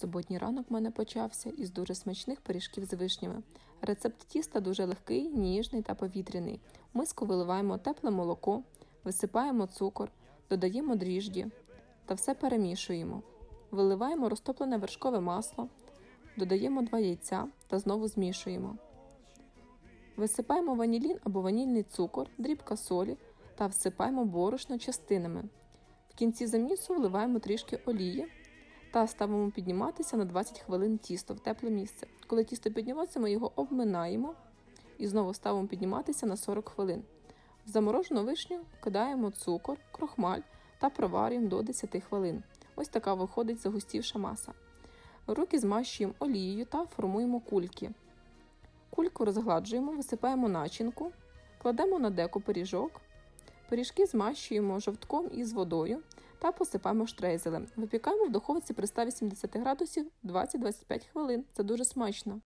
Суботній ранок в мене почався із дуже смачних пиріжків з вишнями. Рецепт тіста дуже легкий, ніжний та повітряний. В миску виливаємо тепле молоко, висипаємо цукор, додаємо дріжджі та все перемішуємо. Виливаємо розтоплене вершкове масло, додаємо 2 яйця та знову змішуємо. Висипаємо ванілін або ванільний цукор, дрібка солі та всипаємо борошно частинами. В кінці замісу вливаємо трішки олії та ставимо підніматися на 20 хвилин тісто в тепле місце. Коли тісто піднімається, ми його обминаємо і знову ставимо підніматися на 40 хвилин. В заморожену вишню кидаємо цукор, крохмаль та проварюємо до 10 хвилин. Ось така виходить загустівша маса. Руки змащуємо олією та формуємо кульки. Кульку розгладжуємо, висипаємо начинку, кладемо на деку пиріжок. Пиріжки змащуємо жовтком із водою та посипаємо штрейзелем. Випікаємо в духовці при 180 градусів 20-25 хвилин. Це дуже смачно.